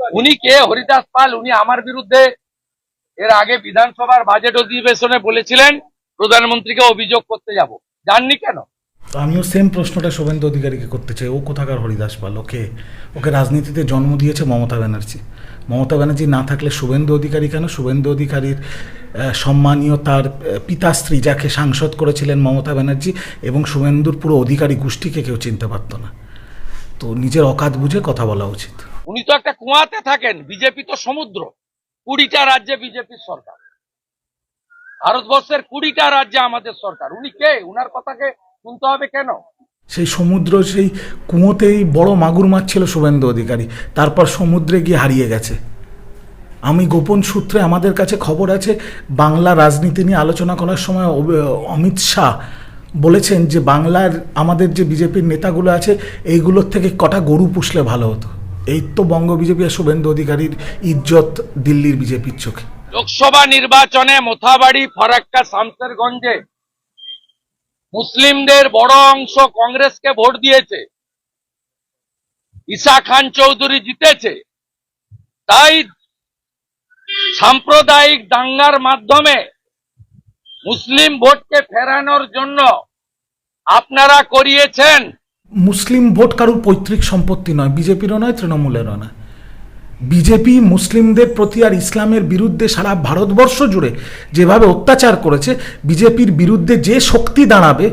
উনি কে? হরিদাস পাল, উনি আমার বিরুদ্ধে এর আগে বিধানসভার বাজেট অধিবেশনে বলেছিলেন, প্রধানমন্ত্রীকে অভিযোগ করতে যাব। জাননি কেন? আমিও সেম প্রশ্নটা শুভেন্দু অধিকারীকে করতে চাই। ও কোথাকার হরিদাস পাল? ওকে ওকে রাজনীতিতে জন্ম দিয়েছে মমতা ব্যানার্জি। মমতা ব্যানার্জি না থাকলে শুভেন্দু অধিকারী কেন? শুভেন্দু অধিকারীর সম্মানীয় তার পিতাশ্রী যাকে সাংসদ করেছিলেন মমতা ব্যানার্জি এবং শুভেন্দুর পুরো অধিকারী গোষ্ঠীকে কেউ চিনতে পারতো না। তো নিজের অকাত বুঝে কথা বলা উচিত। উনি তো একটা কুয়াতে থাকেন, বিজেপি তো সমুদ্র, কুড়িটা রাজ্যে বিজেপির সরকার। ভারতবর্ষের কুড়িটা রাজ্যে আমাদের সরকার। উনি কে? উনার কথাকে শুনতে হবে কেন? সেই সমুদ্র, সেই কুয়োতেই বড় মাগুর মাছ ছিল শুভেন্দু অধিকারী। তারপর সমুদ্রে গিয়ে হারিয়ে গেছে। আমি গোপন সূত্রে আমাদের কাছে খবর আছে, বাংলা রাজনীতি নিয়ে আলোচনা করার সময় অমিত শাহ বলেছেন যে, বাংলার আমাদের যে বিজেপির নেতাগুলো আছে, এইগুলোর থেকে কটা গরু পুষলে ভালো হতো। এই তো বঙ্গ বিজেপি আর শুভেন্দু অধিকারীর ইজ্জত দিল্লির বিজেপির চোখে। লোকসভা নির্বাচনে মোথাবাড়ি, ফারাক্কা, শামসেরগঞ্জে মুসলিমদের বড় অংশ কংগ্রেসকে ভোট দিয়েছে। ঈশা খান চৌধুরী জিতেছে। তাই সাম্প্রদায়িক দাঙ্গার মাধ্যমে মুসলিম ভোটকে ফেরানোর জন্য আপনারা করিয়েছেন মুসলিম ভোট কারুর পৈতৃক সম্পত্তি নয়, বিজেপিরও নয়, তৃণমূলেরও নয়। বিজেপি মুসলিমদের প্রতি আর ইসলামের বিরুদ্ধে সারা ভারতবর্ষ জুড়ে যেভাবে অত্যাচার করেছে, বিজেপির বিরুদ্ধে যে শক্তি দাঁড়াবে,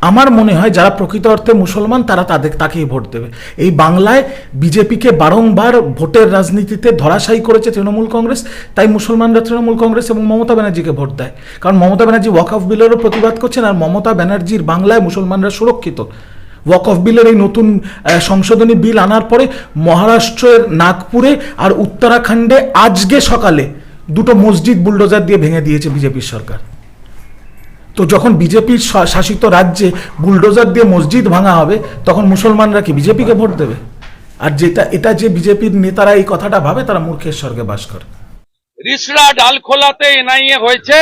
আমার মনে হয় যারা প্রকৃত অর্থে মুসলমান, তারা তাদের, তাকেই ভোট দেবে। এই বাংলায় বিজেপিকে বারংবার ভোটের রাজনীতিতে ধরাশায়ী করেছে তৃণমূল কংগ্রেস, তাই মুসলমানরা তৃণমূল কংগ্রেস এবং মমতা ব্যানার্জিকে ভোট দেয়। কারণ মমতা ব্যানার্জি ওয়াক অফ বিলেরও প্রতিবাদ করছেন আর মমতা ব্যানার্জির বাংলায় মুসলমানরা সুরক্ষিত। ওয়াক অফ বিলের এই নতুন সংশোধনী বিল আনার পরে মহারাষ্ট্রের নাগপুরে আর উত্তরাখণ্ডে আজকে সকালে দুটো মসজিদ বুলডোজার দিয়ে ভেঙে দিয়েছে বিজেপির সরকার। তো যখন বিজেপির শাসিত রাজ্যে বুলডোজার দিয়ে মসজিদ ভাঙা হবে, তখন মুসলমানরা কি বিজেপিকে ভোট দেবে? আর যেটা, এটা যে বিজেপির নেতারা এই কথাটা ভাবে, তারা মূর্খের স্বর্গে বাস করে। রিসড়া ডালখোলাতে এনআইএ হয়েছে,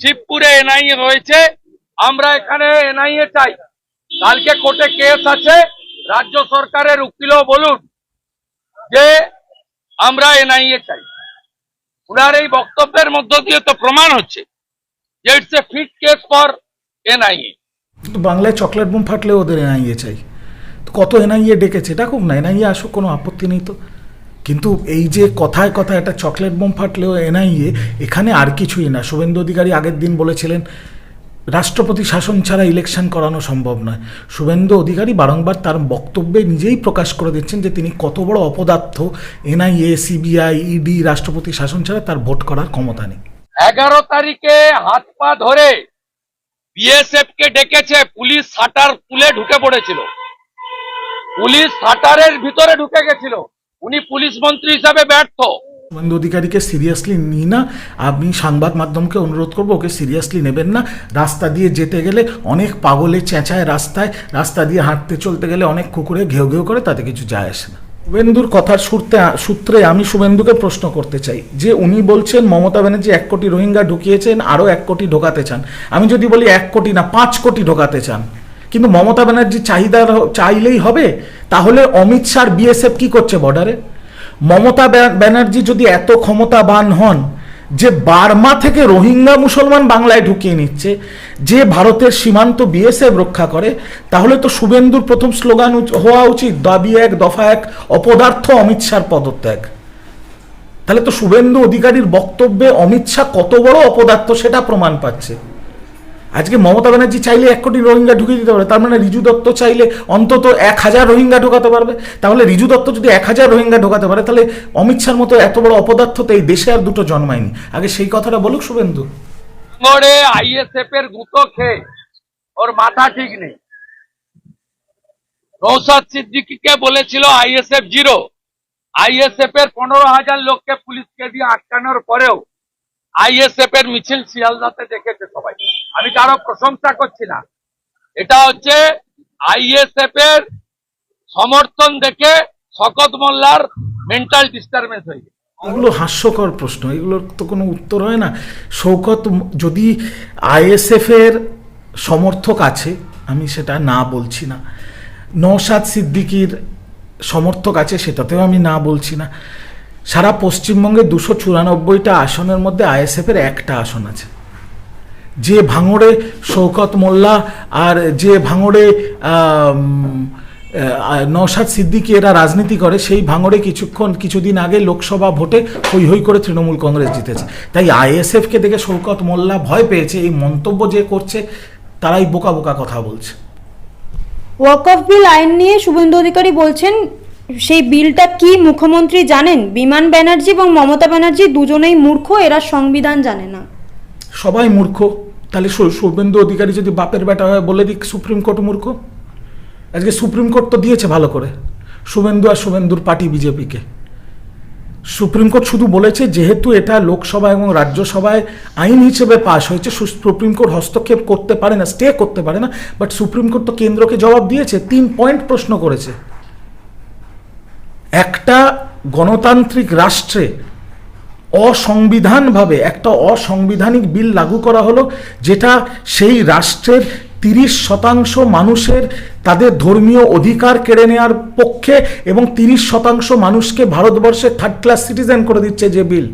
শিবপুরে এনআইএ হয়েছে, আমরা এখানে এনআইএ চাই। কালকে কোর্টে কেস আছে, রাজ্য সরকারের উকিলও বলুন যে আমরা এনআইএ চাই। উনার এই বক্তব্যের মধ্য দিয়ে তো প্রমাণ হচ্ছে যে it's a fit case for NIA. কিন্তু বাংলায় চকলেট বোম ফাটলে ওদের এনআইএ চাই। কত এনআইএ ডেকেছে? ডাকুক না, এনআইএ আসুক, কোনো আপত্তি নেই তো। কিন্তু এই যে কথায় কথায় একটা চকলেট বোম ফাটলেও এনআইএ, এখানে আর কিছুই না। শুভেন্দু অধিকারী আগের দিন বলেছিলেন রাষ্ট্রপতি শাসন ছাড়া ইলেকশন করানো সম্ভব নয়। শুভেন্দু অধিকারী বারংবার তার বক্তব্যে নিজেই প্রকাশ করে দিচ্ছেন যে তিনি কত বড় অপদার্থ, এনআইএ, সিবিআই, ইডি, রাষ্ট্রপতি শাসন ছাড়া তার ভোট করার ক্ষমতা নেই। এগারো তারিখে হাত পা ধরে বিএসএফ কে ডেকেছে, পুলিশ সাটার তুলে ঢুকে পড়েছিল। পুলিশ সাটারের ভিতরে ঢুকে গেছিল। উনি পুলিশ মন্ত্রী হিসাবে ব্যর্থ। শুভেন্দু অধিকারীকে সিরিয়াসলি নিই না। আমি সংবাদ মাধ্যমকে অনুরোধ করব, ওকে সিরিয়াসলি নেবেন না। রাস্তা দিয়ে যেতে গেলে অনেক পাগলে চেঁচায় রাস্তায়, রাস্তা দিয়ে হাঁটতে চলতে গেলে অনেক কুকুরে ঘেউ ঘেউ করে, তাতে কিছু যায় আসে না। শুভেন্দুর কথার সূত্রে সূত্রে আমি শুভেন্দুকে প্রশ্ন করতে চাই, যে উনি বলছেন, মমতা ব্যানার্জি এক কোটি রোহিঙ্গা ঢুকিয়েছেন, আরও এক কোটি ঢোকাতে চান। আমি যদি বলি এক কোটি না, পাঁচ কোটি ঢোকাতে চান। কিন্তু মমতা ব্যানার্জি চাহিদা চাইলেই হবে। তাহলে অমিত শাহ বিএসএফ কি করছে বর্ডারে মমতা ব্যানার্জি যদি এত ক্ষমতাবান হন, যে বার্মা থেকে রোহিঙ্গা মুসলমান বাংলায় ঢুকিয়ে নিচ্ছে, যে ভারতের সীমান্ত বিএসএফ রক্ষা করে, তাহলে তো শুভেন্দুর প্রথম স্লোগান হওয়া উচিত, দাবি এক, দফা এক, অপদার্থ অমিত শাহর পদত্যাগ। তাহলে তো শুভেন্দু অধিকারীর বক্তব্যে অমিত শাহ কত বড় অপদার্থ সেটা প্রমাণ পাচ্ছে। আজকে মমতা ব্যানার্জি চাইলে এক কোটি রোহিঙ্গা ঢুকিয়ে দিতে পারে তার মানে রিজু দত্ত চাইলে অন্তত এক হাজার রোহিঙ্গা ঢোকাতে পারবে। তাহলে রিজু দত্ত যদি এক হাজার রোহিঙ্গা ঢোকাতে পারে, তাহলে অমিত শাহর মতো এত বড় অপদার্থ তো এই দেশে আর দুটো জন্মায়নি। আগে সেই কথাটা বলুক শুভেন্দু। আইএসএফ গুঁতো খেয়ে ওর মাথা ঠিক নেই। নৌসাদ সিদ্দিকিকে বলেছিল আইএসএফ জিরো। আইএসএফ এর পনেরো হাজার লোককে পুলিশকে দিয়ে আটকানোর পরেও আইএসএফ এর মিছিল শিয়ালদাতে দেখেছে সবাই। আমি কারও প্রশংসা করছি না। এটা হচ্ছে আইএসএফ এর সমর্থন দেখে শকত মোল্লার মেন্টাল ডিস্টারবেন্স হয়ে এগুলো হাস্যকর প্রশ্ন। এগুলোর তো কোনো উত্তর হয় না। শৌকত যদি আইএসএফ এর সমর্থক আছে, আমি সেটা না বলছি না। নৌসাদ সিদ্দিকির সমর্থক আছে, সেটাতেও আমি না বলছি না। সারা পশ্চিমবঙ্গে দুশো চুরানব্বইটা আসনের মধ্যে আইএসএফ এর একটা আসন আছে। যে ভাঙড়ে শৌকত মোল্লা আর যে ভাঙড়ে নওশাদ সিদ্দিকি এরা রাজনীতি করে, সেই ভাঙড়ে কিছুক্ষণ, কিছুদিন আগে লোকসভা ভোটে হই হই করে তৃণমূল কংগ্রেস জিতেছে। তাই আইএসএফকে দেখে শৌকত মোল্লা ভয় পেয়েছে, এই মন্তব্য যে করছে, তারাই বোকা বোকা কথা বলছে। ওয়াক অফ বিল আইন নিয়ে শুভেন্দু অধিকারী বলছেন সেই বিলটা কি মুখ্যমন্ত্রী জানেন? বিমান ব্যানার্জি এবং মমতা ব্যানার্জি দুজনেই মূর্খ, এরা সংবিধান জানে না। সবাই মূর্খ। তাহলে শুভেন্দু অধিকারী যদি বাপের বেটা হয়, বলে দিক সুপ্রিম কোর্ট মূর্খ। আজকে সুপ্রিম কোর্ট তো দিয়েছে ভালো করে। শুভেন্দু আর শুভেন্দুর পার্টি বিজেপিকে। সুপ্রিম কোর্ট শুধু বলেছে, যেহেতু এটা লোকসভা এবং রাজ্যসভায় আইন হিসেবে পাশ হয়েছে সুপ্রিম কোর্ট হস্তক্ষেপ করতে পারে না, স্টে করতে পারে না বাট সুপ্রিম কোর্ট তো কেন্দ্রকে জবাব দিয়েছে, তিন পয়েন্ট প্রশ্ন করেছে। একটা গণতান্ত্রিক রাষ্ট্রে অসংবিধানভাবে, একটা অসংবিধানিক বিল লাগু করা হলো, যেটা সেই রাষ্ট্রের তিরিশ শতাংশ মানুষের তাদের ধর্মীয় অধিকার কেড়ে নেওয়ার পক্ষে এবং তিরিশ শতাংশ মানুষকে ভারতবর্ষে থার্ড ক্লাস সিটিজেন করে দিচ্ছে যে বিল।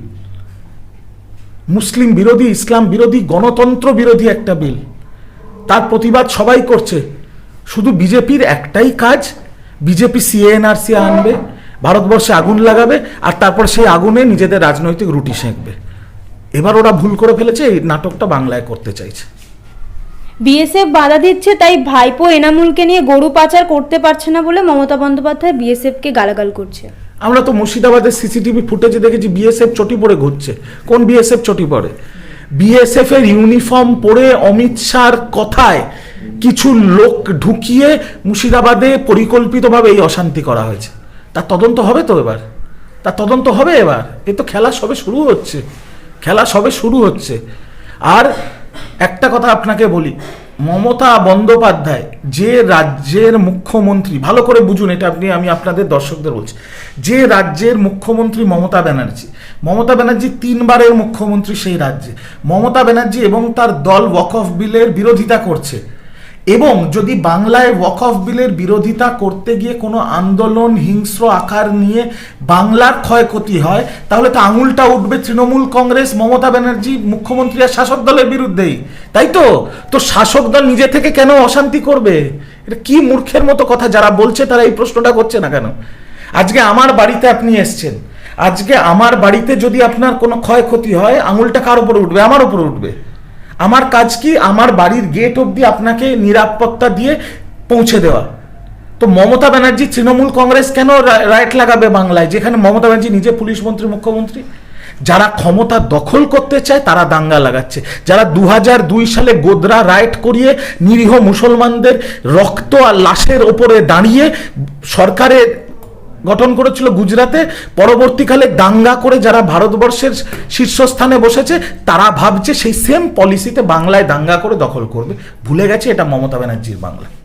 মুসলিম বিরোধী, ইসলাম বিরোধী, গণতন্ত্র বিরোধী একটা বিল। তার প্রতিবাদ সবাই করছে। শুধু বিজেপির একটাই কাজ, বিজেপি সিএনআরসি আনবে। ভারতবর্ষে আগুন লাগাবে আর তারপর সেই আগুনে নিজেদের রাজনৈতিক রুটি সেঁকবে। এবার ওরা ভুল করে ফেলেছে এই নাটকটা বাংলায় করতে চাইছে। বিএসএফ বাধা দিচ্ছে তাই ভাইপো এনামুলকে নিয়ে গরু পাচার করতে পারছে না বলে মমতা বন্দ্যোপাধ্যায় বিএসএফকে গালাগাল করছে। আমরা তো মুর্শিদাবাদের সিসিটিভি ফুটেজে দেখেছি বিএসএফ চটি পরে ঘুরছে। কোন বিএসএফ চটি পরে বিএসএফ এর ইউনিফর্ম পরে অমিত শাহর কথায় কিছু লোক ঢুকিয়ে মুর্শিদাবাদে পরিকল্পিতভাবে এই অশান্তি করা হয়েছে। তার তদন্ত হবে তো এবার? তার তদন্ত হবে এবার? এ তো খেলা সবে শুরু হচ্ছে। খেলা সবে শুরু হচ্ছে। আর একটা কথা আপনাকে বলি, মমতা বন্দ্যোপাধ্যায় যে রাজ্যের মুখ্যমন্ত্রী, ভালো করে বুঝুন, এটা আপনি, আমি আপনাদের দর্শকদের বলছি, যে রাজ্যের মুখ্যমন্ত্রী মমতা ব্যানার্জি মমতা ব্যানার্জি তিনবারের মুখ্যমন্ত্রী সেই রাজ্যে। মমতা ব্যানার্জি এবং তার দল ওয়াক অফ বিলের বিরোধিতা করছে। এবং যদি বাংলায় ওয়াক অফ বিলের বিরোধিতা করতে গিয়ে কোনো আন্দোলন হিংস্র আকার নিয়ে বাংলার ক্ষয়ক্ষতি হয়, তাহলে তো আঙুলটা উঠবে তৃণমূল কংগ্রেস, মমতা ব্যানার্জি, মুখ্যমন্ত্রী আর শাসক দলের বিরুদ্ধেই। তাই তো? তো শাসক দল নিজে থেকে কেন অশান্তি করবে? এটা কি মূর্খের মতো কথা? যারা বলছে তারা এই প্রশ্নটা করছে না কেন? আজকে আমার বাড়িতে আপনি এসছেন। আজকে আমার বাড়িতে যদি আপনার কোনো ক্ষয়ক্ষতি হয়, আঙুলটা কার উপরে উঠবে? আমার উপরে উঠবে। আমার কাজ কি? আমার বাড়ির গেট অবধি আপনাকে নিরাপত্তা দিয়ে পৌঁছে দেওয়া। তো মমতা ব্যানার্জি তৃণমূল কংগ্রেস কেন রাইট লাগাবে বাংলায়, যেখানে মমতা ব্যানার্জি নিজে পুলিশ মন্ত্রী, মুখ্যমন্ত্রী? যারা ক্ষমতা দখল করতে চায়, তারা দাঙ্গা লাগাচ্ছে। যারা দু দুই সালে গোদরা রাইট করিয়ে নিরীহ মুসলমানদের রক্ত আর লাশের ওপরে দাঁড়িয়ে সরকারের গঠন করেছিল গুজরাতে। পরবর্তীকালে দাঙ্গা করে যারা ভারতবর্ষের শীর্ষস্থানে বসেছে, তারা ভাবছে সেই সেম পলিসিতে বাংলায় দাঙ্গা করে দখল করবে। ভুলে গেছে এটা মমতা ব্যানার্জির বাংলা।